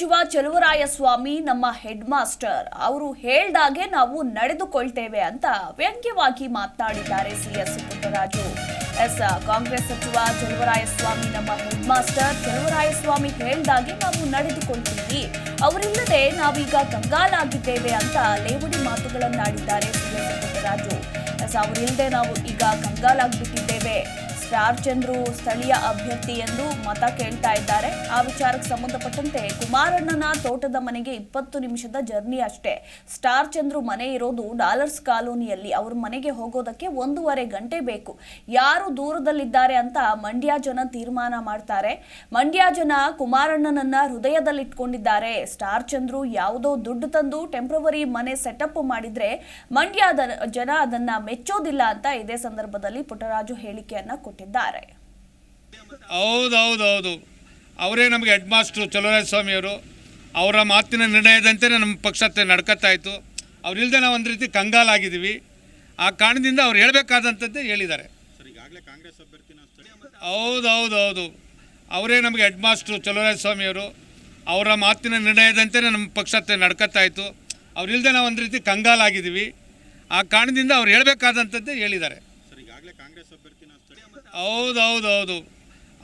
ಸಚಿವ ಚಲುವರಾಯಸ್ವಾಮಿ, ನಮ್ಮ head master ಅವರು ಹೇಳ್ದಾಗೆ ನಾವು ನಡೆದುಕೊಳ್ತೇವೆ ಅಂತ ವ್ಯಂಗ್ಯವಾಗಿ ಮಾತನಾಡಿದ್ದಾರೆ ಸಿಎಸ್ ಪುಟ್ಟರಾಜು. ಎಸ್, ಕಾಂಗ್ರೆಸ್ ಸಚಿವ ಚಲುವರಾಯಸ್ವಾಮಿ, ನಮ್ಮ ಹೆಡ್ ಮಾಸ್ಟರ್ ಚಲುವರಾಯಸ್ವಾಮಿ ಹೇಳ್ದಾಗೆ ನಾವು ನಡೆದುಕೊಳ್ತೀವಿ. ಅವರಿಲ್ಲದೆ ನಾವೀಗ ಕಂಗಾಲಾಗಿದ್ದೇವೆ ಅಂತ ಲೇವಡಿ ಮಾತುಗಳನ್ನಾಡಿದ್ದಾರೆ ಸಿಎಸ್ ಪುಟ್ಟರಾಜು. ಎಸ್, ಅವರಿಲ್ಲದೆ ನಾವು ಈಗ ಕಂಗಾಲಾಗ್ಬಿಟ್ಟಿದ್ದೇವೆ. ಸ್ಟಾರ್ ಚಂದ್ರು ಸ್ಥಳೀಯ ಅಭ್ಯರ್ಥಿ ಎಂದು ಮತ ಕೇಳ್ತಾ ಇದ್ದಾರೆ. ಆ ವಿಚಾರಕ್ಕೆ ಸಂಬಂಧಪಟ್ಟಂತೆ ಕುಮಾರಣ್ಣನ ತೋಟದ ಮನೆಗೆ ಇಪ್ಪತ್ತು ನಿಮಿಷದ ಜರ್ನಿ ಅಷ್ಟೇ. ಸ್ಟಾರ್ ಚಂದ್ರು ಮನೆ ಇರೋದು ಡಾಲರ್ಸ್ ಕಾಲೋನಿಯಲ್ಲಿ. ಅವ್ರ ಮನೆಗೆ ಹೋಗೋದಕ್ಕೆ ಒಂದೂವರೆ ಗಂಟೆ ಬೇಕು. ಯಾರು ದೂರದಲ್ಲಿದ್ದಾರೆ ಅಂತ ಮಂಡ್ಯ ಜನ ತೀರ್ಮಾನ ಮಾಡ್ತಾರೆ. ಮಂಡ್ಯ ಜನ ಕುಮಾರಣ್ಣನನ್ನ ಹೃದಯದಲ್ಲಿಟ್ಕೊಂಡಿದ್ದಾರೆ. ಸ್ಟಾರ್ ಚಂದ್ರು ಯಾವುದೋ ದುಡ್ಡು ತಂದು ಟೆಂಪ್ರವರಿ ಮನೆ ಸೆಟಪ್ ಮಾಡಿದ್ರೆ ಮಂಡ್ಯದ ಜನ ಅದನ್ನ ಮೆಚ್ಚೋದಿಲ್ಲ ಅಂತ ಇದೇ ಸಂದರ್ಭದಲ್ಲಿ ಪುಟ್ಟರಾಜು ಹೇಳಿಕೆಯನ್ನ ಕೊಟ್ಟಿದ್ದಾರೆ. ಹೌದು ಹೌದೌದೌದು. ಹೌದು ಅವರೇ ನಮಗೆ ಹೆಡ್ ಮಾಸ್ಟ್ರು ಚಲುವರಾಜ ಸ್ವಾಮಿಯವರು ಅವರ ಮಾತಿನ ನಿರ್ಣಯದಂತೆ ನಮ್ಮ ಪಕ್ಷ ನಡ್ಕತ್ತಾ ಇತ್ತು ಅವ್ರಿಲ್ದೆ ನಾವು ಒಂದು ರೀತಿ ಕಂಗಾಲಾಗಿದ್ದೀವಿ. ಆ ಕಾರಣದಿಂದ ಅವ್ರು ಹೇಳಬೇಕಾದಂಥದ್ದೇ ಹೇಳಿದ್ದಾರೆ. ಹೌದು ಹೌದು ಹೌದು ಅವರೇ ನಮಗೆ ಹೆಡ್ ಮಾಸ್ಟ್ರು ಚಲುವರಾಜ ಸ್ವಾಮಿಯವರು ಅವರ ಮಾತಿನ ನಿರ್ಣಯದಂತೆ ನಮ್ಮ ಪಕ್ಷ ನಡ್ಕತ್ತಾ ಇತ್ತು ಅವ್ರಿಲ್ದೆ ನಾವು ಒಂದು ರೀತಿ ಕಂಗಾಲಾಗಿದ್ದೀವಿ. ಆ ಕಾರಣದಿಂದ ಅವ್ರು ಹೇಳಬೇಕಾದಂಥದ್ದೇ ಹೇಳಿದ್ದಾರೆ. ಹೌದು ಹೌದು ಹೌದು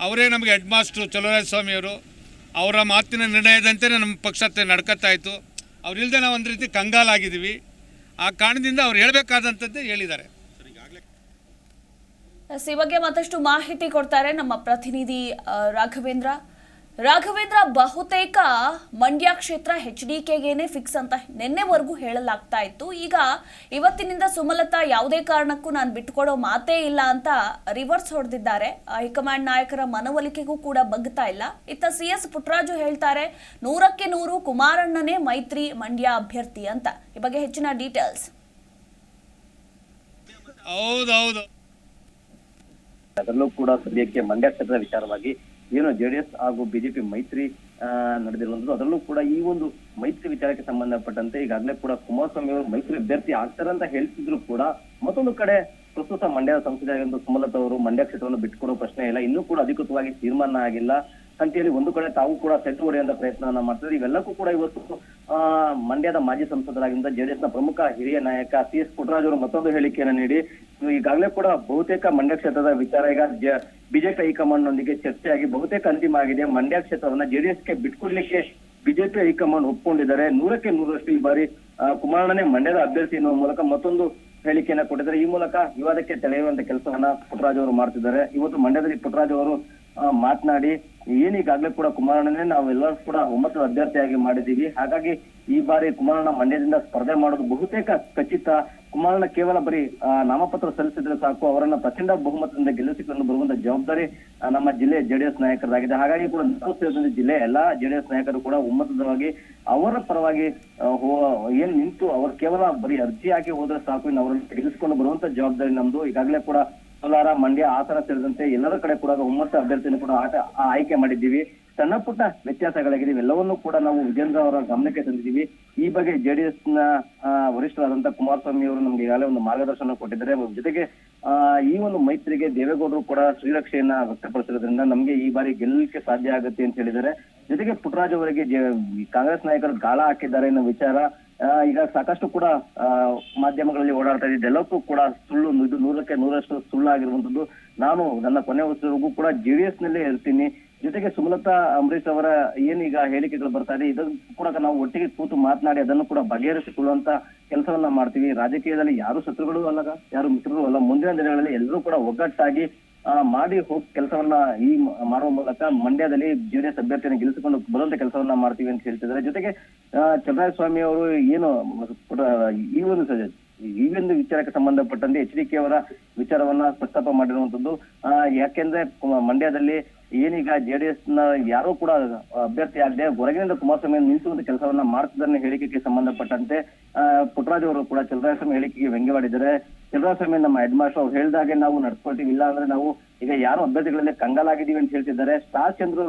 ಅವರೇ ನಮಗೆ ಹೆಡ್ ಮಾಸ್ಟ್ರು ಚಲುವರಾಜ ಸ್ವಾಮಿಯವರು ಅವರ ಮಾತಿನ ನಿರ್ಣಯದಂತೆ ನಮ್ಮ ಪಕ್ಷ ನಡ್ಕತ್ತಾ ಇತ್ತು. ಅವರಿಲ್ಲದೆ ನಾವು ಒಂದು ರೀತಿ ಕಂಗಾಲಾಗಿದ್ದೀವಿ. ಆ ಕಾರಣದಿಂದ ಅವ್ರು ಹೇಳಬೇಕಾದಂಥದ್ದೇ ಹೇಳಿದ್ದಾರೆ. ಈ ಬಗ್ಗೆ ಮತ್ತಷ್ಟು ಮಾಹಿತಿ ಕೊಡ್ತಾರೆ ನಮ್ಮ ಪ್ರತಿನಿಧಿ ರಾಘವೇಂದ್ರ. ರಾಘವೇಂದ್ರ ಬಹುತೇಕ ಮಂಡ್ಯ ಕ್ಷೇತ್ರ ಹೆಚ್ ಡಿ ಕೆಗೇನೆ ಫಿಕ್ಸ್ ಅಂತ ನಿನ್ನೆವರೆಗೂ ಹೇಳಲಾಗ್ತಾ ಇತ್ತು. ಈಗ ಇವತ್ತಿನಿಂದ ಸುಮಲತಾ ಯಾವುದೇ ಕಾರಣಕ್ಕೂ ನಾನು ಬಿಟ್ಕೊಡೋ ಮಾತೇ ಇಲ್ಲ ಅಂತ ರಿವರ್ಸ್ ಹೊಡೆದಿದ್ದಾರೆ. ಹೈಕಮಾಂಡ್ ನಾಯಕರ ಮನವೊಲಿಕೆಗೂ ಕೂಡ ಬಗ್ತಾ ಇಲ್ಲ. ಇತ್ತ ಸಿ ಎಸ್ ಪುಟ್ಟರಾಜು ಹೇಳ್ತಾರೆ ನೂರಕ್ಕೆ ನೂರು ಕುಮಾರಣ್ಣನೇ ಮೈತ್ರಿ ಮಂಡ್ಯ ಅಭ್ಯರ್ಥಿ ಅಂತ. ಈ ಬಗ್ಗೆ ಹೆಚ್ಚಿನ ಡೀಟೇಲ್ಸ್ ಹೌದು ಹೌದು ಅದರಲ್ಲೂ ಕೂಡ ಸದ್ಯಕ್ಕೆ ಮಂಡ್ಯ ಕ್ಷೇತ್ರದ ವಿಚಾರವಾಗಿ ಏನು ಜೆಡಿಎಸ್ ಹಾಗೂ ಬಿಜೆಪಿ ಮೈತ್ರಿ ನಡೆದಿರುವಂತದ್ದು. ಅದರಲ್ಲೂ ಕೂಡ ಈ ಒಂದು ಮೈತ್ರಿ ವಿಚಾರಕ್ಕೆ ಸಂಬಂಧಪಟ್ಟಂತೆ ಈಗಾಗಲೇ ಕೂಡ ಕುಮಾರಸ್ವಾಮಿ ಅವರು ಮೈತ್ರಿ ಅಭ್ಯರ್ಥಿ ಆಗ್ತಾರಂತ ಹೇಳ್ತಿದ್ರು ಕೂಡ ಮತ್ತೊಂದು ಕಡೆ ಪ್ರಸ್ತುತ ಮಂಡ್ಯದ ಸಂಸದರಾಗಿರುವ ಸುಮಲತಾ ಅವರು ಮಂಡ್ಯ ಕ್ಷೇತ್ರವನ್ನು ಬಿಟ್ಕೊಡೋ ಪ್ರಶ್ನೆ ಇಲ್ಲ. ಇನ್ನೂ ಕೂಡ ಅಧಿಕೃತವಾಗಿ ತೀರ್ಮಾನ ಆಗಿಲ್ಲ. ಸಂಖ್ಯೆಯಲ್ಲಿ ಒಂದು ಕಡೆ ತಾವು ಕೂಡ ಸೆಟ್ ಹೊಡೆಯುವಂತ ಪ್ರಯತ್ನವನ್ನ ಮಾಡ್ತಾರೆ ಇವೆಲ್ಲಕ್ಕೂ ಕೂಡ ಇವತ್ತು, ಆ, ಮಂಡ್ಯದ ಮಾಜಿ ಸಂಸದರಾಗಿದ್ದ ಜೆಡಿಎಸ್ನ ಪ್ರಮುಖ ಹಿರಿಯ ನಾಯಕ ಸಿ ಎಸ್ ಪುಟ್ಟರಾಜ್ ಅವರು ಮತ್ತೊಂದು ಹೇಳಿಕೆಯನ್ನು ನೀಡಿ. ಈಗಾಗಲೇ ಕೂಡ ಬಹುತೇಕ ಮಂಡ್ಯ ಕ್ಷೇತ್ರದ ವಿಚಾರ ಈಗ ಬಿಜೆಪಿ ಹೈಕಮಾಂಡ್ ನೊಂದಿಗೆ ಚರ್ಚೆಯಾಗಿ ಬಹುತೇಕ ಅಂತಿಮ ಆಗಿದೆ. ಮಂಡ್ಯ ಕ್ಷೇತ್ರವನ್ನ ಜೆಡಿಎಸ್ಗೆ ಬಿಟ್ಕೊಡ್ಲಿಕ್ಕೆ ಬಿಜೆಪಿ ಹೈಕಮಾಂಡ್ ಒಪ್ಕೊಂಡಿದ್ದಾರೆ. ನೂರಕ್ಕೆ ನೂರರಷ್ಟು ಈ ಬಾರಿ ಕುಮಾರಣ್ಣನೇ ಮಂಡ್ಯದ ಅಭ್ಯರ್ಥಿ ಎನ್ನುವ ಮೂಲಕ ಮತ್ತೊಂದು ಹೇಳಿಕೆಯನ್ನ ಕೊಟ್ಟಿದ್ದಾರೆ. ಈ ಮೂಲಕ ವಿವಾದಕ್ಕೆ ತೆಳೆಯುವಂತ ಕೆಲಸವನ್ನ ಪುಟ್ಟರಾಜ್ ಅವರು ಮಾಡ್ತಿದ್ದಾರೆ. ಇವತ್ತು ಮಂಡ್ಯದಲ್ಲಿ ಪುಟ್ಟರಾಜ್ ಅವರು ಮಾತನಾಡಿ ಏನೀಗಾಗ್ಲೇ ಕೂಡ ಕುಮಾರಣ್ಣನೇ ನಾವೆಲ್ಲರೂ ಕೂಡ ಒಮ್ಮತದ ಅಭ್ಯರ್ಥಿಯಾಗಿ ಮಾಡಿದ್ದೀವಿ. ಹಾಗಾಗಿ ಈ ಬಾರಿ ಕುಮಾರಣ್ಣ ಮಂಡ್ಯದಿಂದ ಸ್ಪರ್ಧೆ ಮಾಡೋದು ಬಹುತೇಕ ಖಚಿತ ಕುಮಾರಣ್ಣ ಕೇವಲ ಬರೀ ನಾಮಪತ್ರ ಸಲ್ಲಿಸಿದ್ರೆ ಸಾಕು, ಅವರನ್ನ ಪ್ರಚಂಡ ಬಹುಮತದಿಂದ ಗೆಲ್ಲಿಸಿಕೊಂಡು ಬರುವಂತ ಜವಾಬ್ದಾರಿ ನಮ್ಮ ಜಿಲ್ಲೆ ಜೆಡಿಎಸ್ ನಾಯಕರಾಗಿದೆ ಹಾಗಾಗಿ ಕೂಡ ನಾವು ಸೇರಿದಂತೆ ಜಿಲ್ಲೆ ಎಲ್ಲಾ ಜೆಡಿಎಸ್ ನಾಯಕರು ಕೂಡ ಒಮ್ಮತದವಾಗಿ ಅವರ ಪರವಾಗಿ ಏನ್ ನಿಂತು ಅವರು ಕೇವಲ ಬರೀ ಅರ್ಜಿ ಹಾಕಿ ಹೋದ್ರೆ ಸಾಕು, ಇನ್ನು ಅವರನ್ನು ಗೆಲ್ಲಿಸಿಕೊಂಡು ಬರುವಂತ ಜವಾಬ್ದಾರಿ ನಮ್ದು. ಈಗಾಗಲೇ ಕೂಡ ಕೋಲಾರ, ಮಂಡ್ಯ ಹಾಸನ ಸೇರಿದಂತೆ ಎಲ್ಲರ ಕಡೆ ಕೂಡ ಒಮ್ಮತ ಅಭ್ಯರ್ಥಿಯನ್ನು ಕೂಡ ಆಯ್ಕೆ ಮಾಡಿದ್ದೀವಿ. ಸಣ್ಣ ಪುಟ್ಟ ವ್ಯತ್ಯಾಸಗಳಾಗಿದೆ. ಇವೆಲ್ಲವನ್ನೂ ಕೂಡ ನಾವು ವಿಜೇಂದ್ರ ಅವರ ಗಮನಕ್ಕೆ ತಂದಿದ್ದೀವಿ. ಈ ಬಗ್ಗೆ ಜೆಡಿಎಸ್ನ ವರಿಷ್ಠರಾದಂತಹ ವರಿಷ್ಠರಾದಂತ ಕುಮಾರಸ್ವಾಮಿ ಅವರು ನಮ್ಗೆ ಈಗಾಗಲೇ ಒಂದು ಮಾರ್ಗದರ್ಶನ ಕೊಟ್ಟಿದ್ದಾರೆ. ಜೊತೆಗೆ ಈ ಒಂದು ಮೈತ್ರಿಗೆ ದೇವೇಗೌಡರು ಕೂಡ ಶ್ರೀರಕ್ಷೆಯನ್ನ ವ್ಯಕ್ತಪಡಿಸಿರೋದ್ರಿಂದ ನಮ್ಗೆ ಈ ಬಾರಿ ಗೆಲ್ಲಕ್ಕೆ ಸಾಧ್ಯ ಆಗುತ್ತೆ ಅಂತ ಹೇಳಿದ್ದಾರೆ. ಜೊತೆಗೆ ಪುಟ್ಟರಾಜ್ ಅವರಿಗೆ ಕಾಂಗ್ರೆಸ್ ನಾಯಕರು ಗಾಳ ಹಾಕಿದ್ದಾರೆ ಅನ್ನೋ ವಿಚಾರ ಈಗ ಸಾಕಷ್ಟು ಕೂಡ ಮಾಧ್ಯಮಗಳಲ್ಲಿ ಓಡಾಡ್ತಾ ಇದೆ. ಇದೆಲ್ಲಕ್ಕೂ ಕೂಡ ಸುಳ್ಳು, ಇದು ನೂರಕ್ಕೆ ನೂರಷ್ಟು ಸುಳ್ಳಾಗಿರುವಂತದ್ದು ನಾನು ನನ್ನ ಕೊನೆ ವರ್ಷವರೆಗೂ ಕೂಡ ಜೆಡಿಎಸ್ ನಲ್ಲೇ ಇರ್ತೀನಿ ಜೊತೆಗೆ ಸುಮಲತಾ ಅಂಬರೀಶ್ ಅವರ ಏನೀಗ ಹೇಳಿಕೆಗಳು ಬರ್ತಾ ಇದೆ, ಇದನ್ನು ಕೂಡ ನಾವು ಒಟ್ಟಿಗೆ ಕೂತು ಮಾತನಾಡಿ ಅದನ್ನು ಕೂಡ ಬಗೆಹರಿಸಿಕೊಳ್ಳುವಂತ ಕೆಲಸವನ್ನ ಮಾಡ್ತೀವಿ. ರಾಜಕೀಯದಲ್ಲಿ ಯಾರು ಶತ್ರುಗಳು ಅಲ್ಲ ಯಾರು ಮಿತ್ರರು ಅಲ್ಲ. ಮುಂದಿನ ದಿನಗಳಲ್ಲಿ ಎಲ್ಲರೂ ಕೂಡ ಒಗ್ಗಟ್ಟಾಗಿ ಮಾಡಿ ಹೋಗ್ ಕೆಲಸವನ್ನ ಈ ಮಾಡುವ ಮೂಲಕ ಮಂಡ್ಯದಲ್ಲಿ ಜೆಡಿಎಸ್ ಅಭ್ಯರ್ಥಿಯನ್ನು ಗೆಲ್ಲಿಸಿಕೊಂಡು ಬರುವಂತ ಕೆಲಸವನ್ನ ಮಾಡ್ತೀವಿ ಅಂತ ಹೇಳ್ತಿದ್ದಾರೆ. ಜೊತೆಗೆ ಚಂದ್ರಾಯ ಸ್ವಾಮಿ ಅವರು ಏನು ಈ ಒಂದು ಈ ಒಂದು ವಿಚಾರಕ್ಕೆ ಸಂಬಂಧಪಟ್ಟಂತೆ ಎಚ್ ಡಿ ಕೆ ಅವರ ವಿಚಾರವನ್ನ ಪ್ರಸ್ತಾಪ ಮಾಡಿರುವಂತದ್ದು ಆ, ಯಾಕೆಂದ್ರೆ ಮಂಡ್ಯದಲ್ಲಿ ಏನೀಗ ಜೆಡಿಎಸ್ನ ಯಾರು ಕೂಡ ಅಭ್ಯರ್ಥಿ ಆಗದೆ ಹೊರಗಿನಿಂದ ಕುಮಾರಸ್ವಾಮಿ ನಿಲ್ಲಿಸುವಂತ ಕೆಲಸವನ್ನ ಮಾಡ್ತಿದ್ದಾರೆ ಹೇಳಿಕೆಗೆ ಸಂಬಂಧಪಟ್ಟಂತೆ ಆ, ಪುಟ್ಟರಾಜ್ ಅವರು ಕೂಡ ಚಂದ್ರಸ್ವಾಮಿ ಹೇಳಿಕೆಗೆ ವ್ಯಂಗ್ಯವಾಡಿದ್ದಾರೆ. ಚಂದ್ರಸ್ವಾಮಿ ನಮ್ಮ ಹೆಡ್ ಮಾಸ್ಟರ್ ಅವ್ರು ಹೇಳಿದಾಗೆ ನಾವು ನಡ್ಕೊಳ್ತೀವಿ ಇಲ್ಲ ಅಂದ್ರೆ ನಾವು ಈಗ ಯಾರು ಅಭ್ಯರ್ಥಿಗಳಲ್ಲಿ ಕಂಗಾಲಾಗಿದ್ದೀವಿ ಅಂತ ಹೇಳ್ತಿದ್ದಾರೆ. ಸ್ಟಾರ್ ಚಂದ್ರ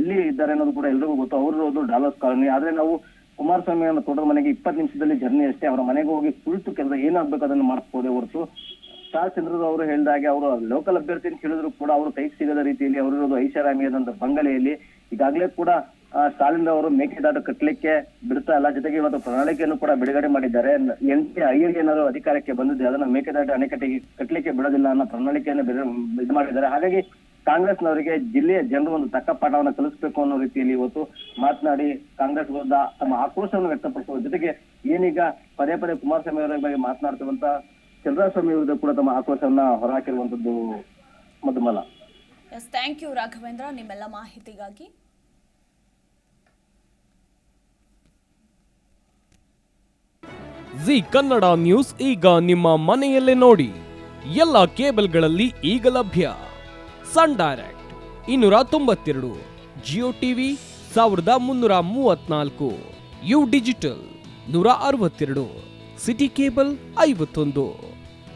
ಎಲ್ಲಿ ಇದ್ದಾರೆ ಅನ್ನೋದು ಕೂಡ ಎಲ್ರಿಗೂ ಗೊತ್ತು. ಅವರು ಡಾಲರ್ಸ್ ಕಾಲೋನಿ. ಆದ್ರೆ ನಾವು ಕುಮಾರಸ್ವಾಮಿ ಅವರ ತೋಟದ ಮನೆಗೆ ಇಪ್ಪತ್ತು ನಿಮಿಷದಲ್ಲಿ ಜರ್ನಿ ಅಷ್ಟೇ. ಅವರ ಮನೆಗೆ ಹೋಗಿ ಕುಳಿತು ಕೆಲಸ ಏನಾಗ್ಬೇಕು ಅದನ್ನು ಮಾಡಿಸ್ಬೋದೇ ಹೊರತು ಸ್ಟಾರ್ ಚಂದ್ರ ಅವರು ಹೇಳಿದಾಗೆ ಅವರು ಲೋಕಲ್ ಅಭ್ಯರ್ಥಿಯನ್ನು ಕೇಳಿದ್ರು ಕೂಡ ಅವರು ಕೈಗೆ ಸಿಗದ ರೀತಿಯಲ್ಲಿ ಅವರಿರೋದು ಐಷಾರಾಮಿಯಾದಂತ ಬಂಗಲೆಯಲ್ಲಿ. ಈಗಾಗಲೇ ಕೂಡ ಸ್ಟಾಲಿನ್ ಅವರು ಮೇಕೆದಾಟು ಕಟ್ಟಲಿಕ್ಕೆ ಬಿಡ್ತಾ ಇಲ್ಲ. ಜೊತೆಗೆ ಇವತ್ತು ಪ್ರಣಾಳಿಕೆಯನ್ನು ಕೂಡ ಬಿಡುಗಡೆ ಮಾಡಿದ್ದಾರೆ. ಎನ್ ಟಿ ಏನಾದ್ರು ಅಧಿಕಾರಕ್ಕೆ ಬಂದಿದೆ, ಅದನ್ನ ಮೇಕೆದಾಟು ಅಣೆಕಟ್ಟಿಗೆ ಕಟ್ಟಲಿಕ್ಕೆ ಬಿಡೋದಿಲ್ಲ ಅನ್ನೋ ಪ್ರಣಾಳಿಕೆಯನ್ನು ಇದು ಮಾಡಿದ್ದಾರೆ. ಹಾಗಾಗಿ ಕಾಂಗ್ರೆಸ್ನವರಿಗೆ ಜಿಲ್ಲೆಯ ಜನರು ಒಂದು ತಕ್ಕ ಪಾಠವನ್ನು ಕಲಿಸಬೇಕು ಅನ್ನೋ ರೀತಿಯಲ್ಲಿ ಇವತ್ತು ಮಾತನಾಡಿ ಕಾಂಗ್ರೆಸ್ ವಿರುದ್ಧ ತಮ್ಮ ಆಕ್ರೋಶವನ್ನು ವ್ಯಕ್ತಪಡಿಸುವ ಜೊತೆಗೆ ಏನೀಗ ಪದೇ ಪದೇ ಕುಮಾರಸ್ವಾಮಿ ಅವರ ಬಗ್ಗೆ ಮಾತನಾಡ್ತಿರುವಂತ ಚಂದ್ರಸ್ವಾಮಿ ವಿರುದ್ಧ ಕೂಡ ತಮ್ಮ ಆಕ್ರೋಶವನ್ನ ಹೊರಹಾಕಿರುವಂತದ್ದು ಮಧುಮಲ. ಎಸ್ ಥ್ಯಾಂಕ್ ಯು ರಾಘವೇಂದ್ರ ನಿಮ್ಮೆಲ್ಲ ಮಾಹಿತಿಗಾಗಿ. ಜಿ ಕನ್ನಡ ನ್ಯೂಸ್ ಈಗ ನಿಮ್ಮ ಮನೆಯಲ್ಲೇ ನೋಡಿ. ಎಲ್ಲ ಕೇಬಲ್ಗಳಲ್ಲಿ ಈಗ ಲಭ್ಯ. ಸನ್ ಡೈರೆಕ್ಟ್ ಇನ್ನೂರ ತೊಂಬತ್ತೆರಡು ಜಿಯೋ ಟಿವಿ ಸಾವಿರದ ಮುನ್ನೂರ ಮೂವತ್ನಾಲ್ಕು ಯು ಡಿಜಿಟಲ್ ನೂರ ಅರವತ್ತೆರಡು ಸಿಟಿ ಕೇಬಲ್ ಐವತ್ತೊಂದು.